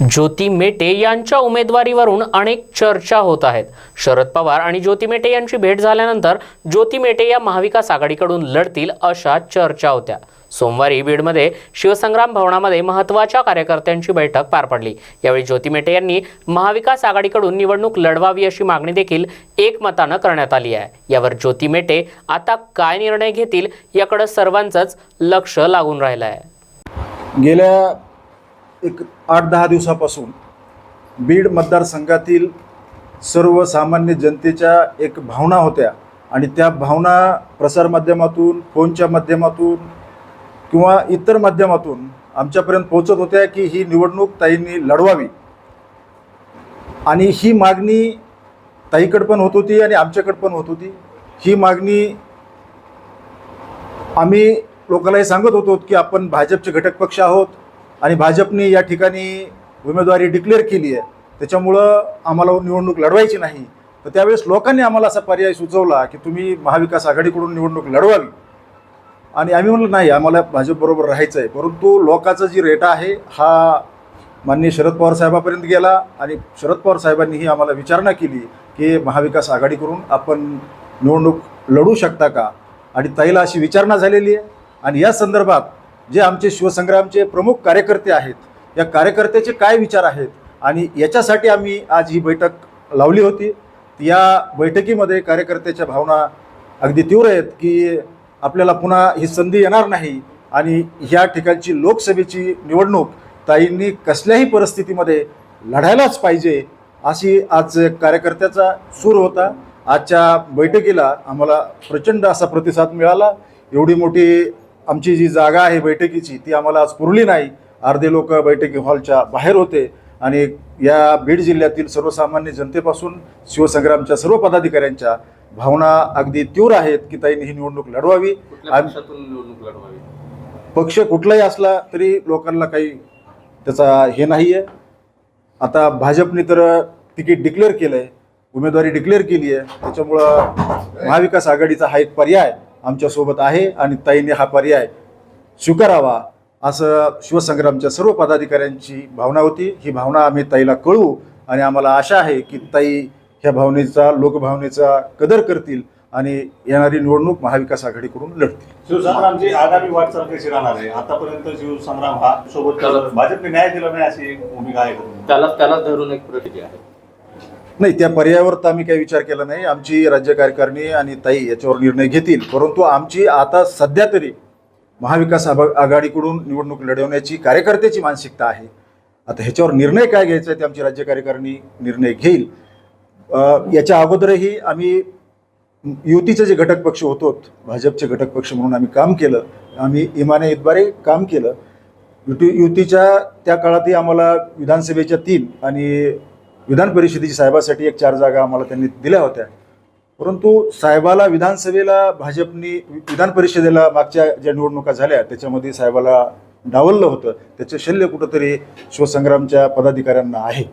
ज्योती मेटे यांच्या उमेदवारीवरून अनेक चर्चा होत आहेत. शरद पवार आणि ज्योती मेटे यांची भेट झाल्यानंतर ज्योती मेटे या महाविकास आघाडीकडून लढतील अशा चर्चा होत्या. सोमवारी बीडमध्ये शिवसंग्राम भवनामध्ये महत्त्वाच्या कार्यकर्त्यांची बैठक पार पडली. यावेळी ज्योती मेटे यांनी महाविकास आघाडीकडून निवडणूक लढवावी अशी मागणी देखील एकमतानं करण्यात आली आहे. यावर ज्योती मेटे आता काय निर्णय घेतील याकडे सर्वांचंच लक्ष लागून राहिलं आहे गेल्या एक आठ दहा दिवसापासून बीड मतदारसंघातील सर्वसामान्य जनतेच्या एक भावना होत्या. आणि त्या भावना प्रसारमाध्यमातून फोनच्या माध्यमातून किंवा इतर माध्यमातून आमच्यापर्यंत पोहोचत होत्या की ही निवडणूक ताईंनी लढवावी. आणि ही मागणी ताईकडं पण होत होती आणि आमच्याकडं पण होत होती. ही मागणी आम्ही लोकांना हे सांगत होतो की आपण भाजपचे घटक पक्ष आहोत. आणि भाजपने या ठिकाणी उमेदवारी डिक्लेअर केली आहे. त्याच्यामुळं आम्हाला निवडणूक लढवायची नाही. तर त्यावेळेस लोकांनी आम्हाला असा पर्याय सुचवला की तुम्ही महाविकास आघाडीकडून निवडणूक लढवावी. आणि आम्ही म्हणलं नाही आम्हाला भाजपबरोबर राहायचं आहे परंतु लोकांचा जी रेटा आहे हा माननीय शरद पवार साहेबापर्यंत गेला आणि शरद पवार साहेबांनीही आम्हाला विचारणा केली की महाविकास आघाडीकडून आपण निवडणूक लढू शकता का? आणि ताईला अशी विचारणा झालेली आहे. आणि या संदर्भात जे आमचे शिवसंग्रामचे प्रमुख कार्यकर्ते आहेत या कार्यकर्त्याचे काय विचार आहेत आणि याच्यासाठी आम्ही आज ही बैठक लावली होती. या बैठकीमध्ये कार्यकर्त्याच्या भावना अगदी तीव्र आहेत की आपल्याला पुन्हा ही संधी येणार नाही आणि ह्या ठिकाणची लोकसभेची निवडणूक ताईंनी कसल्याही परिस्थितीमध्ये लढायलाच पाहिजे अशी आज कार्यकर्त्याचा सूर होता. आजच्या बैठकीला आम्हाला प्रचंड असा प्रतिसाद मिळाला. एवढी मोठी आमची जी जागा आहे बैठकीची ती आम्हाला आज पुरली नाही. अर्धे लोक बैठकी हॉलच्या बाहेर होते आणि या बीड जिल्ह्यातील सर्वसामान्य जनतेपासून शिवसंग्रामच्या सर्व पदाधिकाऱ्यांच्या भावना अगदी तीव्र आहेत की ताईंनी ही निवडणूक लढवावी. निवडणूक लढवावी? पक्ष कुठलाही असला तरी लोकांना काही त्याचा हे नाही आहे आता भाजपने तर तिकीट डिक्लेअर केलं आहे उमेदवारी डिक्लेअर केली आहे त्याच्यामुळं महाविकास आघाडीचा हा एक पर्याय आमच्यासोबत आहे आणि ताईने हा पर्याय स्वीकारावा असं शिवसंग्रामच्या सर्व पदाधिकाऱ्यांची भावना होती. ही भावना आम्ही ताईला कळवू आणि आम्हाला आशा आहे की ताई ह्या भावनेचा लोकभावनेचा कदर करतील आणि येणारी निवडणूक महाविकास आघाडीकडून लढतील. शिवसंग्रामची आगामी वाटचाल कशी राहणार आहे? आतापर्यंत शिवसंग्राम हा सोबत भाजपने न्याय दिला नाही अशी एक भूमिका आहे? त्याला त्याला धरून एक प्रतिक्रिया आहे. नाही त्या पर्यायावर तर आम्ही काही विचार केला नाही. आमची राज्य कार्यकारिणी आणि ताई याच्यावर निर्णय घेतील. परंतु आमची आता सध्या तरी महाविकास आघाडीकडून निवडणूक लढवण्याची कार्यकर्त्याची मानसिकता आहे. आता ह्याच्यावर निर्णय काय घ्यायचा आहे ते आमची राज्य कार्यकारिणी निर्णय घेईल. याच्या अगोदरही आम्ही युतीचे जे घटक पक्ष होतो भाजपचे घटक पक्ष म्हणून आम्ही काम केलं. आम्ही इमानेद्वारे काम केलं. युती युतीच्या त्या काळातही आम्हाला विधानसभेच्या तीन आणि विधान परिषदेची साहेबासाठी एक चार जागा आम्हाला त्यांनी दिल्या होत्या. परंतु साहेबाला विधानसभेला भाजपनी विधान परिषदेला मागच्या ज्या निवडणुका झाल्या त्याच्यामध्ये साहेबाला डावललं होतं. त्याचं शल्य कुठंतरी शिवसंग्रामच्या पदाधिकाऱ्यांना आहे.